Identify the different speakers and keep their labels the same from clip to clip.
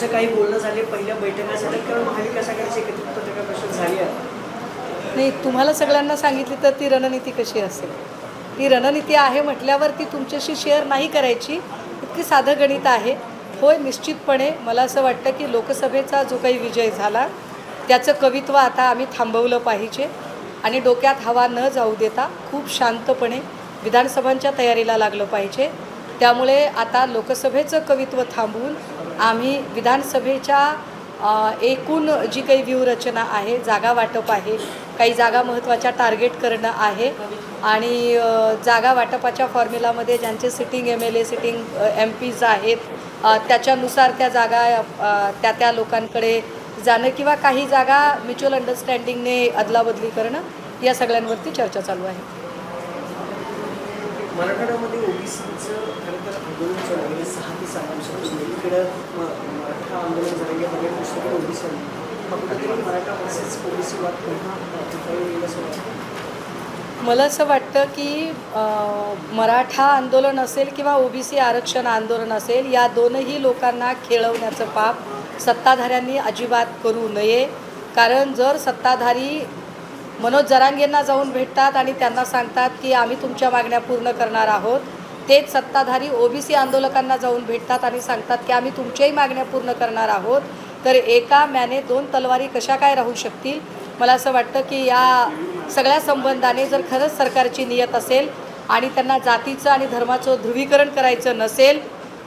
Speaker 1: असं काही बोलणं झाले पहिल्या बैठका झाल्या किंवा महाविकास आघाडीची एकत्रित पत्रकार परिषद झाली आहे.
Speaker 2: नाही तुम्हाला सगळ्यांना सांगितली तर ती रणनीती कशी असेल? ती रणनीती आहे म्हटल्यावर ती तुमच्याशी शेअर नाही करायची. इतकी साधं गणित आहे. होय निश्चितपणे मला असं वाटतं की लोकसभेचा जो काही विजय झाला त्याचं कवित्व आता आम्ही थांबवलं पाहिजे आणि डोक्यात हवा न जाऊ देता खूप शांतपणे विधानसभांच्या तयारीला लागलं पाहिजे. त्यामुळे आता लोकसभेचं कवित्व थांबवून आम्ही विधानसभेच्या एकूण जी काही व्यूहरचना आहे जागा वाटप आहे काही जागा महत्त्वाच्या टार्गेट करणं आहे आणि जागा वाटपाच्या फॉर्म्युलामध्ये ज्यांचे sitting M L A sitting M Ps आहेत त्याच्यानुसार त्या जागा त्या त्या लोकांकडे जाणं किंवा काही जागा म्युच्युअल अंडरस्टँडिंगने अदलाबदली करणं या सगळ्यांवरती चर्चा चालू आहे.
Speaker 1: मराठवाड्यामध्ये ओबीसीचं खरं तर आंदोलन चालू आहे. सहा ते सात वर्षापासून. इकडं आंदोलन झालेले आहे पुस्तके ओबीसी मराठा वर्सेस ओबीसी वाद पुन्हा
Speaker 2: मला असं वाटतं की मराठा आंदोलन असेल किंवा ओबीसी आरक्षण आंदोलन असेल या दोनही लोकांना खेळवण्याचं पाप सत्ताधाऱ्यांनी अजिबात करू नये. कारण जर सत्ताधारी मनोज जरांगेंना जाऊन भेटतात आणि त्यांना सांगतात की आम्ही तुमच्या मागण्या पूर्ण करणार आहोत तेच सत्ताधारी ओबीसी आंदोलकांना जाऊन भेटतात आणि सांगतात की आम्ही तुमच्याही मागण्या पूर्ण करणार आहोत. तर एका म्याने दोन तलवारी कशा काय राहू शकतील? मला असं वाटतं की या सगळ्या संबंधाने जर खरंच सरकारची नियत असेल आणि त्यांना जातीचं आणि धर्माचं ध्रुवीकरण करायचं नसेल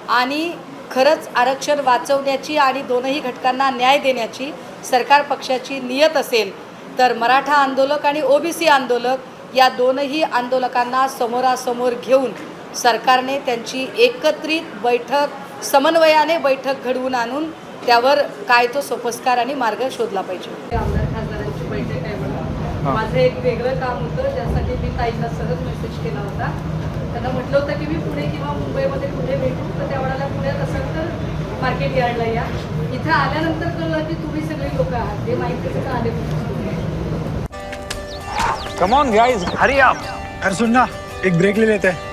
Speaker 2: आणि खरंच आरक्षण वाचवण्याची आणि दोनही घटकांना न्याय देण्याची सरकार पक्षाची नियत असेल तर मराठा आंदोलक आणि ओबीसी आंदोलक या दोनही आंदोलकांना समोरासमोर घेऊन सरकारने त्यांची एकत्रित बैठक समन्वयाने बैठक घडवून आणून त्यावर काय तो सोपस्कार आणि मार्ग शोधला पाहिजे. आमदार खासदारांची बैठक आहे म्हणून. माझं एक वेगळं काम होतं ज्यासाठी मी ताईंना सहज मेसेज केला होता. त्यांना म्हटलं होतं की मी पुणे किंवा मुंबईमध्ये कुठे भेटू तर त्यावेळेला पुण्यात असेल तर मार्केट यार्डला या. इथं आल्यानंतर कळलं की तुम्ही सगळी लोक आहात. हे माहिती कसं आले
Speaker 3: come on guys hurry up
Speaker 4: अरे सुन ना एक ब्रेक ले लेते. हैं